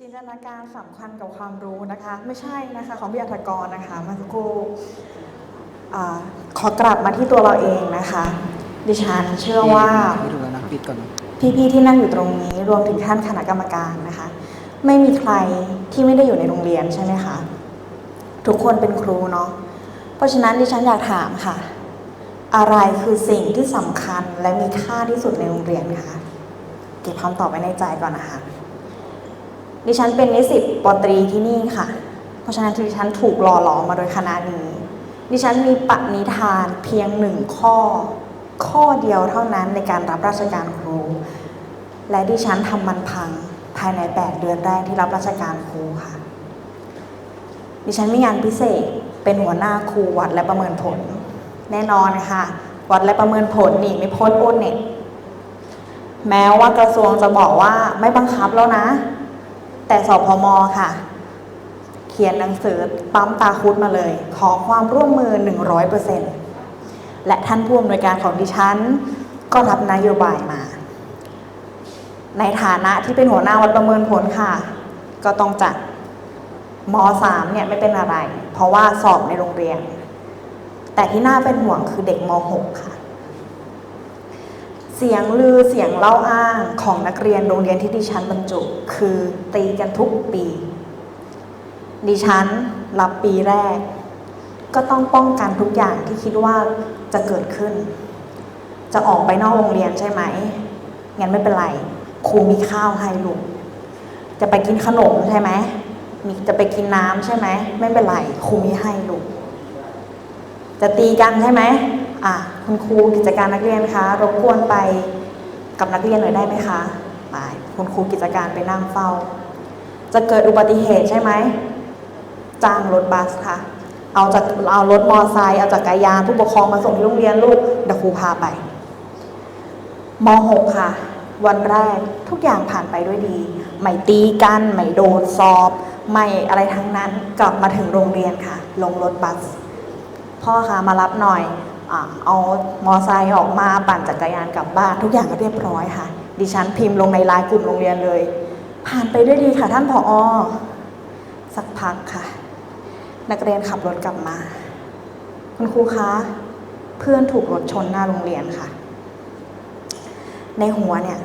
จินตนาการสำคัญกับความรู้นะคะ ไม่ใช่นะคะของพี่อัฐกรนะคะเมาสักครู่อ่าขอกลับมาที่ตัวเราเองนะคะ ดิฉันเชื่อว่าไม่ดูแล้วนะปิดก่อนนะพี่ๆที่นั่งอยู่ตรงนี้รวมถึงท่านคณะกรรมการนะคะ ไม่มีใครที่ไม่ได้อยู่ในโรงเรียนใช่ไหมคะทุกคนเป็นครูเนาะเพราะฉะนั้นดิฉันอยากถามค่ะ อะไรคือสิ่งที่สำคัญและมีค่าที่สุดในโรงเรียนคะเก็บคำตอบไว้ในใจก่อนนะคะ ดิฉันเป็นนิสิตปตรีที่นี่ค่ะ เพราะฉะนั้นดิฉันถูกหล่อหลอมมาโดยคณะนี้ ดิฉันมีปณิธานเพียงหนึ่งข้อ ข้อเดียวเท่านั้นในการรับราชการครู และดิฉันทำมันพังภายใน 8 เดือนแรกที่รับราชการครูค่ะ ดิฉันมีงานพิเศษเป็นหัวหน้าครูวัดและประเมินผล แน่นอนค่ะ วัดและประเมินผลนี่ไม่พ้นโอเน็ตแม้ว่ากระทรวงจะบอกว่าไม่บังคับแล้วนะ แต่สพมค่ะ เขียนหนังสือปั๊มตาคุดมาเลย ขอความร่วมมือ 100%และท่านผู้อำนวยการของดิฉัน ก็รับนโยบายมา ในฐานะที่เป็นหัวหน้าวัดประเมินผลค่ะ ก็ต้องจัดม .3 เนี่ยไม่เป็นอะไร เพราะว่าสอบในโรงเรียน แต่ที่น่าเป็นห่วงคือเด็กม .6 ค่ะ เสียงลือเสียงเล่าอ้างของนักเรียนโรงเรียนที่ดิฉันบรรจุ คือตีกันทุกปี ดิฉันรับปีแรก ก็ต้องป้องกันทุกอย่างที่คิดว่าจะเกิดขึ้น จะออกไปนอกโรงเรียนใช่ไหมงั้นไม่เป็นไรครูมีข้าวให้ลูกจะไปกินขนมใช่ไหมมีจะไปกินน้ำใช่ไหมไม่เป็นไรครูมีให้ลูกจะตีกันใช่ไหมอะ คุณครูกิจการนักเรียนคะรบกวนไปกับนักเรียนหน่อยได้ไหมคะไปคุณครูกิจการไปนั่งเฝ้า จะเกิดอุบัติเหตุใช่ไหมจ้างรถบัสค่ะเอาจากเอารถมอไซค์เอาจักรยานผู้ปกครองมาส่งที่โรงเรียนลูกเดี๋ยวครูพาไปม .6 ค่ะ วันแรกทุกอย่างผ่านไปด้วยดี ไม่ตีกันไม่โดนสอบ ไม่อะไรทั้งนั้นกลับมาถึงโรงเรียนค่ะ ลงรถบัส พ่อคะมารับหน่อย เอามอไซค์ออกมาปั่นจักรยานกลับบ้านทุกอย่างก็เรียบร้อยค่ะ ดิฉันพิมพ์ลงในไลน์กลุ่มโรงเรียนเลย ผ่านไปด้วยดีค่ะท่านผอสักพักค่ะ นักเรียนขับรถกลับมา คุณครูคะเพื่อนถูกรถชนหน้าโรงเรียนค่ะ ในหัวเนี่ย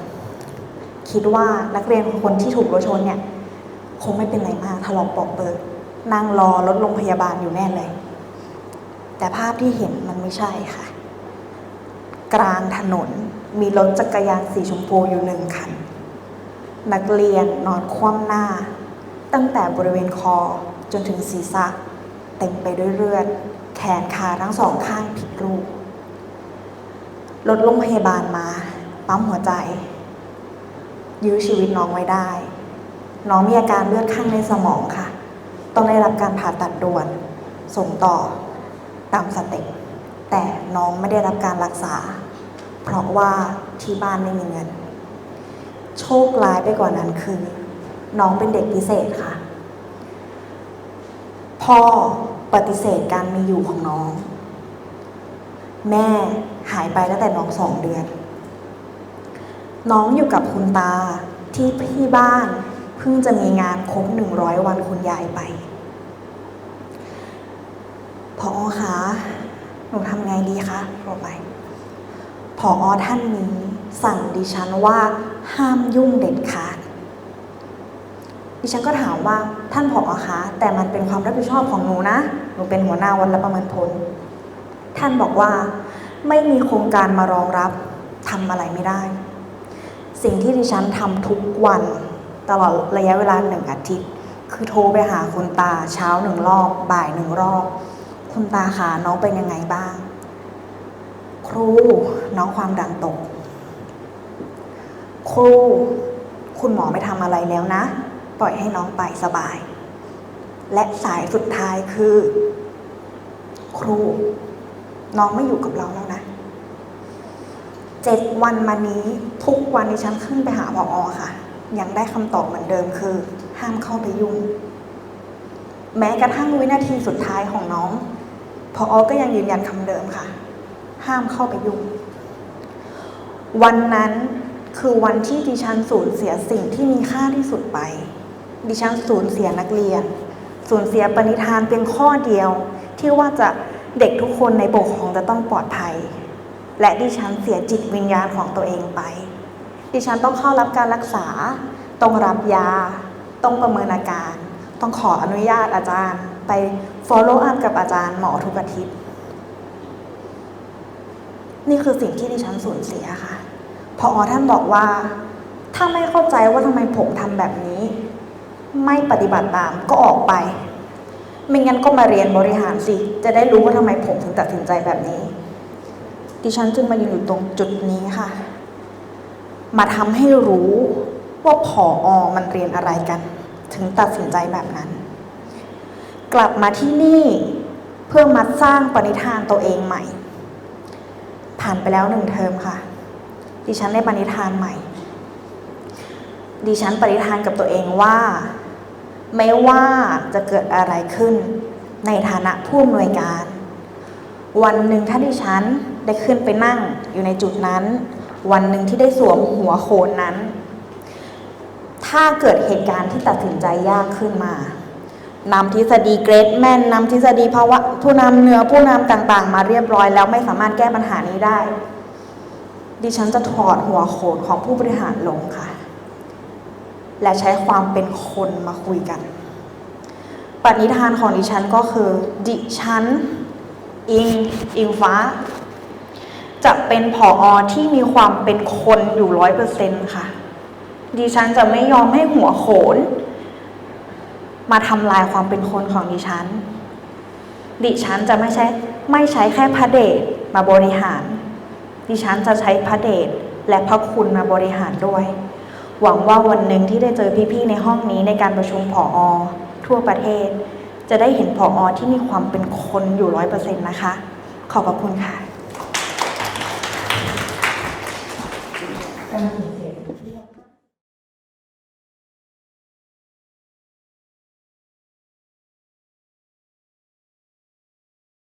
คิดว่านักเรียนคนที่ถูกรถชนเนี่ย คงไม่เป็นไรมากถลอกปอกเปิกนั่งรอรถโรงพยาบาลอยู่แน่เลย แต่ภาพที่เห็นมันไม่ใช่ค่ะ กลางถนนมีรถจักรยานสีชมพูอยู่หนึ่งคัน นักเรียนนอนคว่ำหน้า ตั้งแต่บริเวณคอจนถึงศีรษะ เต็มไปด้วยเลือด แขนขาทั้งสองข้างผิดรูป รถโรงพยาบาลมาปั๊มหัวใจ ยื้อชีวิตน้องไว้ได้ น้องมีอาการเลือดข้างในสมองค่ะ ต้องได้รับการผ่าตัดด่วน ส่งต่อ ตามสเต็ปแต่น้องไม่ได้รับการรักษา เพราะว่าที่บ้านไม่มีเงิน โชคร้ายไปกว่านั้นคือ น้องเป็นเด็กพิเศษค่ะ พ่อปฏิเสธการมีอยู่ของน้อง แม่หายไปตั้งแต่น้องสองเดือน น้องอยู่กับคุณตาที่พี่บ้านเพิ่งจะมีงานครบหนึ่งร้อยวันคุณยายไป พอคะหนูทำไงดีคะบอกไปพอท่านนี้สั่งดิฉันว่าห้ามยุ่งเด็ดขาดดิฉันก็ถามว่าท่านผอคะแต่มันเป็นความรับผิดชอบของหนูนะ หนูเป็นหัวหน้าวันและประเมินผล ท่านบอกว่าไม่มีโครงการมารองรับทำอะไรไม่ได้ สิ่งที่ดิฉันทำทุกวันตลอดระยะเวลาหนึ่งอาทิตย์ คือโทรไปหาคุณตาเช้าหนึ่งรอบ บ่ายหนึ่งรอบ คุณตาคะน้องเป็นยังไงบ้าง ครูน้องความดันตก ครู คุณหมอไม่ทำอะไรแล้วนะ ปล่อยให้น้องไปสบาย และสายสุดท้ายคือ ครู น้องไม่อยู่กับเราแล้วนะเจ็ดวันมานี้ทุกวันที่ฉันขึ้นไปหาพออค่ะ ยังได้คำตอบเหมือนเดิมคือ ห้ามเข้าไปยุ่ง แม้กระทั่งวินาทีสุดท้ายของน้อง พออก็ยังยืนยันคำเดิมค่ะ ห้ามเข้าไปยุ่ง วันนั้นคือวันที่ดิฉันสูญเสียสิ่งที่มีค่าที่สุดไป ดิฉันสูญเสียนักเรียน สูญเสียปณิธานเพียงข้อเดียว ที่ว่าจะเด็กทุกคนในปกครองจะต้องปลอดภัย และดิฉันเสียจิตวิญญาณของตัวเองไป ดิฉันต้องเข้ารับการรักษา ต้องรับยา ต้องประเมินอาการ ต้องขออนุญาตอาจารย์ ไป follow up กับอาจารย์หมอทุกอาทิตย์ นี่คือสิ่งที่ดิฉันสูญเสียค่ะ พออท่านบอกว่า ถ้าไม่เข้าใจว่าทำไมผมทำแบบนี้ ไม่ปฏิบัติตามก็ออกไป ไม่งั้นก็มาเรียนบริหารสิ จะได้รู้ว่าทำไมผมถึงตัดสินใจแบบนี้ ดิฉันจึงมายืนอยู่ตรงจุดนี้ค่ะ มาทำให้รู้ว่าผออมันเรียนอะไรกัน ถึงตัดสินใจแบบนั้น กลับมาที่นี่เพื่อมาสร้างปณิธานตัวเองใหม่ ผ่านไปแล้วหนึ่งเทอมค่ะ ดิฉันได้ปณิธานใหม่ ดิฉันปณิธานกับตัวเองว่า ไม่ว่าจะเกิดอะไรขึ้น ในฐานะผู้อำนวยการ วันหนึ่งถ้าดิฉันได้ขึ้นไปนั่งอยู่ในจุดนั้น วันหนึ่งที่ได้สวมหัวโขนนั้น ถ้าเกิดเหตุการณ์ที่ตัดสินใจยากขึ้นมา นำทฤษฎีเกรดแมนนำทฤษฎีภาวะผู้นำเนื้อผู้นำต่างๆ มาเรียบร้อยแล้วไม่สามารถแก้ปัญหานี้ได้ ดิฉันจะถอดหัวโขนของผู้บริหารลงค่ะ และใช้ความเป็นคนมาคุยกัน ปณิธานของดิฉันก็คือ ดิฉัน อิง อิงฟ้า จะเป็นผออที่มีความเป็นคนอยู่ร้อยเปอร์เซ็นค่ะ ดิฉันจะไม่ยอมให้หัวโขน มาทำลายความเป็นคนของดิฉัน ดิฉันจะไม่ใช่ไม่ใช้แค่พระเดชมาบริหาร ดิฉันจะใช้พระเดชและพระคุณมาบริหารด้วย หวังว่าวันหนึ่งที่ได้เจอพี่ๆในห้องนี้ในการประชุมผออทั่วประเทศ จะได้เห็นผออที่มีความเป็นคนอยู่ร้อยเปอร์เซ็นต์นะคะ ขอบพระคุณค่ะ